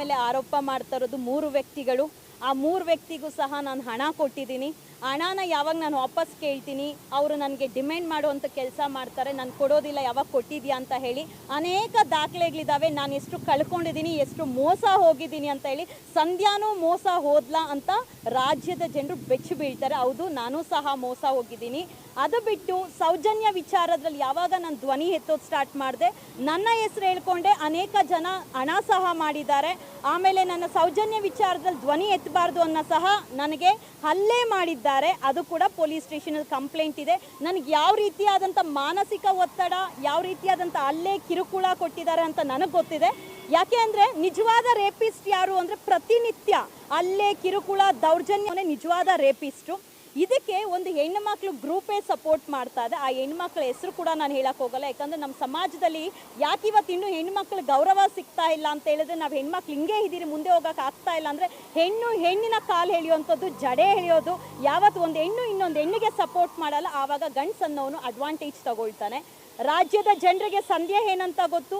ಮೇಲೆ ಆರೋಪ ಮಾಡ್ತಾ ಇರೋದು ಮೂರು ವ್ಯಕ್ತಿಗಳು. ಆ ಮೂರು ವ್ಯಕ್ತಿಗೂ ಸಹ ನಾನು ಹಣ ಕೊಟ್ಟಿದ್ದೀನಿ. ಹಣನ ಯಾವಾಗ ನಾನು ವಾಪಸ್ ಕೇಳ್ತೀನಿ, ಅವರು ನನಗೆ ಡಿಮ್ಯಾಂಡ್ ಮಾಡುವಂಥ ಕೆಲಸ ಮಾಡ್ತಾರೆ, ನಾನು ಕೊಡೋದಿಲ್ಲ, ಯಾವಾಗ ಕೊಟ್ಟಿದ್ಯಾ ಅಂತ ಹೇಳಿ ಅನೇಕ ದಾಖಲೆಗಳಿದ್ದಾವೆ ನಾನು ಎಷ್ಟು ಕಳ್ಕೊಂಡಿದ್ದೀನಿ ಎಷ್ಟು ಮೋಸ ಹೋಗಿದ್ದೀನಿ ಅಂತ ಹೇಳಿ ಸಂಧ್ಯಾನೂ ಮೋಸ ಹೋದ್ಲಾ ಅಂತ ರಾಜ್ಯದ ಜನರು ಬೆಚ್ಚಿ ಬೀಳ್ತಾರೆ. ಹೌದು, ನಾನು ಸಹ ಮೋಸ ಹೋಗಿದ್ದೀನಿ ಅದು ಬಿಟ್ಟು ಸೌಜನ್ಯ ವಿಚಾರದಲ್ಲಿ ಯಾವಾಗ ನಾನು ಧ್ವನಿ ಎತ್ತೋದು ಸ್ಟಾರ್ಟ್ ಮಾಡಿದೆ, ನನ್ನ ಹೆಸರು ಹೇಳ್ಕೊಂಡೆ, ಅನೇಕ ಜನ ಹಣ ಸಹ ಮಾಡಿದ್ದಾರೆ. ಆಮೇಲೆ ನನ್ನ ಸೌಜನ್ಯ ವಿಚಾರದಲ್ಲಿ ಧ್ವನಿ ಎತ್ತಬಾರ್ದು ಅನ್ನೋ ಸಹ ನನಗೆ ಹಲ್ಲೆ ಮಾಡಿದ್ದಾರೆ. ಅದು ಕೂಡ ಪೊಲೀಸ್ ಸ್ಟೇಷನಲ್ಲಿ ಕಂಪ್ಲೇಂಟ್ ಇದೆ. ನನಗೆ ಯಾವ ರೀತಿಯಾದಂಥ ಮಾನಸಿಕ ಒತ್ತಡ, ಯಾವ ರೀತಿಯಾದಂಥ ಅಲ್ಲೇ ಕಿರುಕುಳ ಕೊಟ್ಟಿದ್ದಾರೆ ಅಂತ ನನಗೆ ಗೊತ್ತಿದೆ. ಯಾಕೆ ಅಂದರೆ ನಿಜವಾದ ರೇಪಿಸ್ಟ್ ಯಾರು ಅಂದರೆ ಪ್ರತಿನಿತ್ಯ ಅಲ್ಲೇ ಕಿರುಕುಳ ದೌರ್ಜನ್ಯವೇ ನಿಜವಾದ ರೇಪಿಸ್ಟು ಇದಕ್ಕೆ ಒಂದು ಹೆಣ್ಣು ಮಕ್ಕಳು ಗ್ರೂಪೇ ಸಪೋರ್ಟ್ ಮಾಡ್ತಾ ಇದೆ. ಆ ಹೆಣ್ಮಕ್ಳ ಹೆಸರು ಕೂಡ ನಾನು ಹೇಳಕ್ಕೆ ಹೋಗಲ್ಲ. ಯಾಕಂದ್ರೆ ನಮ್ಮ ಸಮಾಜದಲ್ಲಿ ಯಾಕೆ ಇವತ್ತು ಇನ್ನೂ ಮಕ್ಕಳು ಗೌರವ ಸಿಗ್ತಾ ಇಲ್ಲ ಅಂತ ಹೇಳಿದ್ರೆ ನಾವು ಹೆಣ್ಮಕ್ಳು ಹಿಂಗೆ ಇದ್ದೀರಿ ಮುಂದೆ ಹೋಗಕ್ಕೆ ಆಗ್ತಾ ಇಲ್ಲ ಅಂದ್ರೆ ಹೆಣ್ಣು ಹೆಣ್ಣಿನ ಕಾಲು ಎಳೆಯುವಂಥದ್ದು, ಜಡೆ ಎಳೆಯೋದು, ಯಾವತ್ತು ಒಂದು ಹೆಣ್ಣು ಇನ್ನೊಂದು ಹೆಣ್ಣಿಗೆ ಸಪೋರ್ಟ್ ಮಾಡಲ್ಲ. ಆವಾಗ ಗಂಡ್ಸನ್ನವನು ಅಡ್ವಾಂಟೇಜ್ ತಗೊಳ್ತಾನೆ. ರಾಜ್ಯದ ಜನರಿಗೆ ಸಂಧ್ಯಾ ಏನಂತ ಗೊತ್ತು?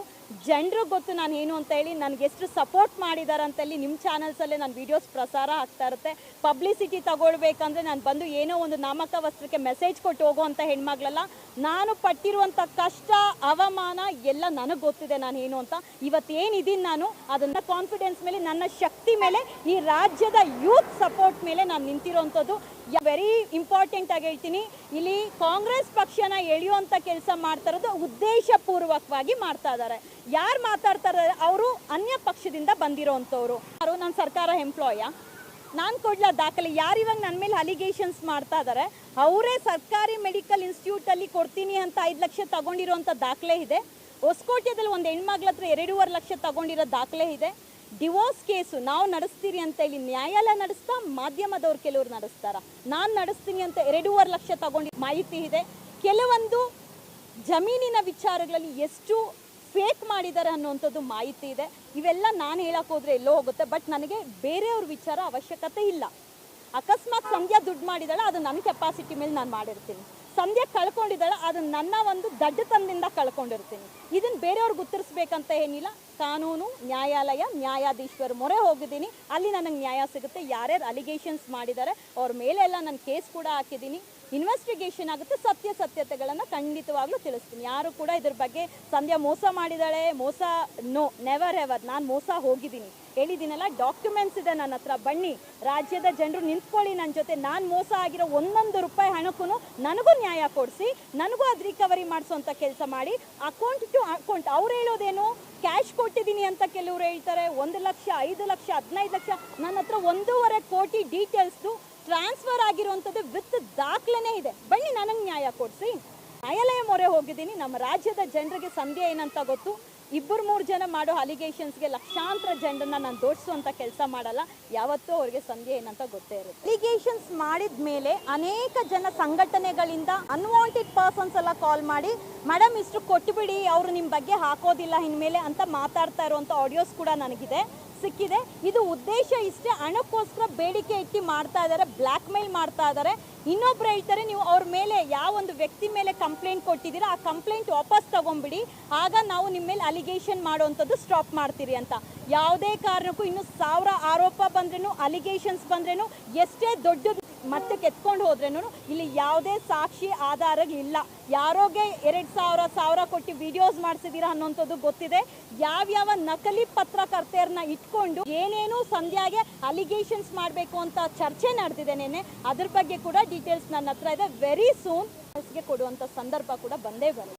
ಜನರಿಗೆ ಗೊತ್ತು ನಾನು ಏನು ಅಂತ ಹೇಳಿ ನನಗೆ ಎಷ್ಟು ಸಪೋರ್ಟ್ ಮಾಡಿದ್ದಾರೆ ಅಂತ ಹೇಳಿ ನಿಮ್ಮ ಚಾನಲ್ಸಲ್ಲೇ ನನ್ನ ವೀಡಿಯೋಸ್ ಪ್ರಸಾರ ಆಗ್ತಾ ಇರುತ್ತೆ. ಪಬ್ಲಿಸಿಟಿ ತಗೊಳ್ಬೇಕಂದ್ರೆ ನಾನು ಬಂದು ಏನೋ ಒಂದು ನಾಮಕ ವಸ್ತ್ರಕ್ಕೆ ಮೆಸೇಜ್ ಕೊಟ್ಟು ಹೋಗುವಂಥ ಹೆಣ್ಮಗಳಲ್ಲ, ನಾನು ಪಟ್ಟಿರುವಂಥ ಕಷ್ಟ, ಅವಮಾನ ಎಲ್ಲ ನನಗೆ ಗೊತ್ತಿದೆ ನಾನು ಏನು ಅಂತ. ಇವತ್ತು ಏನಿದ್ದೀನಿ ನಾನು ಅದನ್ನು ಕಾನ್ಫಿಡೆನ್ಸ್ ಮೇಲೆ, ನನ್ನ ಶಕ್ತಿ ಮೇಲೆ, ಈ ರಾಜ್ಯದ ಯೂತ್ ಸಪೋರ್ಟ್ ಮೇಲೆ ನಾನು ನಿಂತಿರೋವಂಥದ್ದು ವೆರಿ ಇಂಪಾರ್ಟೆಂಟ್ ಆಗಿ ಹೇಳ್ತೀನಿ. ಇಲ್ಲಿ ಕಾಂಗ್ರೆಸ್ ಪಕ್ಷನ ಎಳೆಯುವಂಥ ಕೆಲಸ ಮಾಡ್ತಾ ಇರೋದು ಉದ್ದೇಶಪೂರ್ವಕವಾಗಿ ಮಾಡ್ತಾ ಇದ್ದಾರೆ ಯಾರು ಮಾತಾಡ್ತಾರೆ, ಅವರು ಅನ್ಯ ಪಕ್ಷದಿಂದ ಬಂದಿರೋವಂಥವ್ರು ಯಾರು, ನಾನು ಸರ್ಕಾರ ಎಂಪ್ಲಾಯ ನಾನು ಕೊಡ್ಲ ದಾಖಲೆ. ಯಾರು ಇವಾಗ ನನ್ನ ಮೇಲೆ ಅಲಿಗೇಷನ್ಸ್ ಮಾಡ್ತಾ ಇದ್ದಾರೆ ಅವರೇ ಸರ್ಕಾರಿ ಮೆಡಿಕಲ್ ಇನ್ಸ್ಟಿಟ್ಯೂಟಲ್ಲಿ ಕೊಡ್ತೀನಿ ಅಂತ ಐದು ಲಕ್ಷ ತಗೊಂಡಿರೋಂಥ ದಾಖಲೆ ಇದೆ. ಹೊಸಕೋಟೆದಲ್ಲಿ ಒಂದು ಹೆಣ್ಮಗ್ಳ ಹತ್ರ ಎರಡೂವರೆ ಲಕ್ಷ ತಗೊಂಡಿರೋ ದಾಖಲೆ ಇದೆ. ಡಿವೋರ್ಸ್ ಕೇಸು, ನಾವು ನಡೆಸ್ತೀರಿ ಅಂತ ಹೇಳಿ ನ್ಯಾಯಾಲಯ ನಡೆಸ್ತಾ, ಮಾಧ್ಯಮದವ್ರು ಕೆಲವರು ನಡೆಸ್ತಾರ. ನಾನು ನಡೆಸ್ತೀನಿ ಅಂತ ಎರಡೂವರೆ ಲಕ್ಷ ತಗೊಂಡಿ ಮಾಹಿತಿ ಇದೆ. ಕೆಲವೊಂದು ಜಮೀನಿನ ವಿಚಾರಗಳಲ್ಲಿ ಎಷ್ಟು ಫೇಕ್ ಮಾಡಿದ್ದಾರೆ ಅನ್ನುವಂಥದ್ದು ಮಾಹಿತಿ ಇದೆ. ಇವೆಲ್ಲ ನಾನು ಹೇಳಕ್ ಹೋದ್ರೆ ಎಲ್ಲೋ ಹೋಗುತ್ತೆ ಬಟ್ ನನಗೆ ಬೇರೆಯವ್ರ ವಿಚಾರ ಅವಶ್ಯಕತೆ ಇಲ್ಲ. ಅಕಸ್ಮಾತ್ ಸಂಧ್ಯಾ ದುಡ್ಡು ಮಾಡಿದಾಳೆ, ಅದು ನನ್ನ ಕೆಪಾಸಿಟಿ ಮೇಲೆ ನಾನು ಮಾಡಿರ್ತೀನಿ. ಸಂಧ್ಯಾ ಕಳ್ಕೊಂಡಿದ್ದಾಳೆ, ಅದು ನನ್ನ ಒಂದು ದಡ್ಡತನದಿಂದ ಕಳ್ಕೊಂಡಿರ್ತೀನಿ. ಇದನ್ನು ಬೇರೆಯವ್ರಿಗೆ ಉತ್ತರಿಸ್ಬೇಕಂತ ಏನಿಲ್ಲ. ಕಾನೂನು ನ್ಯಾಯಾಲಯ ನ್ಯಾಯಾಧೀಶರ ಮೊರೆ ಹೋಗಿದ್ದೀನಿ. ಅಲ್ಲಿ ನನಗೆ ನ್ಯಾಯ ಸಿಗುತ್ತೆ. ಯಾರ್ಯಾರು ಅಲಿಗೇಷನ್ಸ್ ಮಾಡಿದ್ದಾರೆ ಅವ್ರ ಮೇಲೆ ಎಲ್ಲ ನಾನು ಕೇಸ್ ಕೂಡ ಹಾಕಿದ್ದೀನಿ. ಇನ್ವೆಸ್ಟಿಗೇಷನ್ ಆಗುತ್ತೆ. ಸತ್ಯ ಸತ್ಯತೆಗಳನ್ನು ಖಂಡಿತವಾಗ್ಲೂ ತಿಳಿಸ್ತೀನಿ. ಯಾರು ಕೂಡ ಇದ್ರ ಬಗ್ಗೆ ಸಂಧ್ಯಾ ಮೋಸ ಮಾಡಿದಾಳೆ, ಮೋಸ, ನೋ ನೆವರ್ ಎವರ್ ನಾನು ಮೋಸ ಹೋಗಿದ್ದೀನಿ. ಹೇಳಿದ್ದೀನಲ್ಲ ಡಾಕ್ಯುಮೆಂಟ್ಸ್ ಇದೆ ನನ್ನ ಹತ್ರ. ಬನ್ನಿ, ರಾಜ್ಯದ ಜನರು ನಿಂತ್ಕೊಳ್ಳಿ ನನ್ನ ಜೊತೆ. ನಾನು ಮೋಸ ಆಗಿರೋ ಒಂದೊಂದು ರೂಪಾಯಿ ಹಣಕ್ಕೂ ನನಗೂ ನ್ಯಾಯ ಕೊಡಿಸಿ, ನನಗೂ ಅದು ರಿಕವರಿ ಮಾಡಿಸೋಂಥ ಕೆಲಸ ಮಾಡಿ ಅಕೌಂಟ್ ಟು ಅಕೌಂಟ್ ಅವ್ರು ಹೇಳೋದೇನು? ಕ್ಯಾಶ್ ಕೊಟ್ಟಿದ್ದೀನಿ ಅಂತ ಕೆಲವರು ಹೇಳ್ತಾರೆ. ಒಂದು ಲಕ್ಷ, ಐದು ಲಕ್ಷ, ಹದಿನೈದು ಲಕ್ಷ. ನನ್ನ ಹತ್ರ ಒಂದೂವರೆ ಕೋಟಿ ಡೀಟೇಲ್ಸ್ದು ಟ್ರಾನ್ಸ್ಫರ್ ಆಗಿರುವಂಥದ್ದು ವಿತ್ ದಾಖಲೆನೇ ಇದೆ. ಬನ್ನಿ, ನನಗೆ ನ್ಯಾಯ ಕೊಡಿಸಿ. ನ್ಯಾಯಾಲಯ ಮೊರೆ ಹೋಗಿದ್ದೀನಿ. ನಮ್ಮ ರಾಜ್ಯದ ಜನರಿಗೆ ಸಂಧ್ಯೆ ಏನಂತ ಗೊತ್ತು? ಇಬ್ಬರು ಮೂರು ಜನ ಮಾಡೋ ಅಲಿಗೇಷನ್ಸ್ಗೆ ಲಕ್ಷಾಂತರ ಜನರನ್ನ ನಾನು ದೋಡಿಸುವಂಥ ಕೆಲಸ ಮಾಡಲ್ಲ. ಯಾವತ್ತೂ ಅವ್ರಿಗೆ ಸಂಧಿ ಏನಂತ ಗೊತ್ತೇ ಇರುತ್ತೆ. ಅಲಿಗೇಷನ್ಸ್ ಮಾಡಿದ ಮೇಲೆ ಅನೇಕ ಜನ ಸಂಘಟನೆಗಳಿಂದ ಅನ್ವಾಂಟೆಡ್ ಪರ್ಸನ್ಸ್ ಎಲ್ಲ ಕಾಲ್ ಮಾಡಿ ಮೇಡಮ್ ಇಷ್ಟು ಕೊಟ್ಟುಬಿಡಿ ಅವರು ನಿಮ್ಮ ಬಗ್ಗೆ ಹಾಕೋದಿಲ್ಲ, ಇನ್ಮೇಲೆ ಅಂತ ಮಾತಾಡ್ತಾ ಇರುವಂಥ ಆಡಿಯೋಸ್ ಕೂಡ ನನಗಿದೆ. ಸಿಕ್ಕಿದೆ. ಇದು ಉದ್ದೇಶ ಇಷ್ಟೇ, ಹಣಕ್ಕೋಸ್ಕರ ಬೇಡಿಕೆ ಇಟ್ಟು ಮಾಡ್ತಾ ಇದ್ದಾರೆ ಬ್ಲ್ಯಾಕ್ ಮೇಲ್ ಮಾಡ್ತಾ ಇದ್ದಾರೆ. ಇನ್ನೊಬ್ರು ಹೇಳ್ತಾರೆ, ನೀವು ಅವ್ರ ಮೇಲೆ ಯಾವ ಒಂದು ವ್ಯಕ್ತಿ ಮೇಲೆ ಕಂಪ್ಲೇಂಟ್ ಕೊಟ್ಟಿದ್ದೀರಾ ಆ ಕಂಪ್ಲೇಂಟ್ ವಾಪಸ್ ತಗೊಂಬಿಡಿ ಆಗ ನಾವು ನಿಮ್ಮ ಮೇಲೆ ಅಲಿಗೇಷನ್ ಮಾಡುವಂಥದ್ದು ಸ್ಟಾಪ್ ಮಾಡ್ತೀರಿ ಅಂತ. ಯಾವುದೇ ಕಾರಣಕ್ಕೂ ಇನ್ನು ಸಾವಿರ ಆರೋಪ ಬಂದ್ರೇನು, ಅಲಿಗೇಷನ್ಸ್ ಬಂದ್ರೇನು, ಎಷ್ಟೇ ದೊಡ್ಡ ಮಟ್ಟಕ್ಕೆ ಕೆತ್ಕೊಂಡು ಹೋದ್ರೇನು ಇಲ್ಲಿ ಯಾವುದೇ ಸಾಕ್ಷಿ ಆಧಾರಗಳಿಲ್ಲ ಯಾರೋಗೆ ಎರಡು ಸಾವಿರ ಸಾವಿರ ಕೊಟ್ಟು ವಿಡಿಯೋಸ್ ಮಾಡಿಸಿದೀರಾ ಅನ್ನೋಂಥದ್ದು ಗೊತ್ತಿದೆ. ಯಾವ್ಯಾವ ನಕಲಿ ಪತ್ರಕರ್ತೆಯರನ್ನ ಇಟ್ಕೊಂಡು ಏನೇನು ಸಂಧ್ಯಾಗೆ ಅಲಿಗೇಷನ್ಸ್ ಮಾಡಬೇಕು ಅಂತ ಚರ್ಚೆ ನಡೆದಿದೆ ನೆನೆ ಅದ್ರ ಬಗ್ಗೆ ಕೂಡ ಡೀಟೇಲ್ಸ್ ನನ್ನ ಹತ್ರ ಇದೆ ವೆರಿ ಸೂನ್ ಕೊಡುವಂಥ ಸಂದರ್ಭ ಕೂಡ ಬಂದೇ ಬರುತ್ತೆ.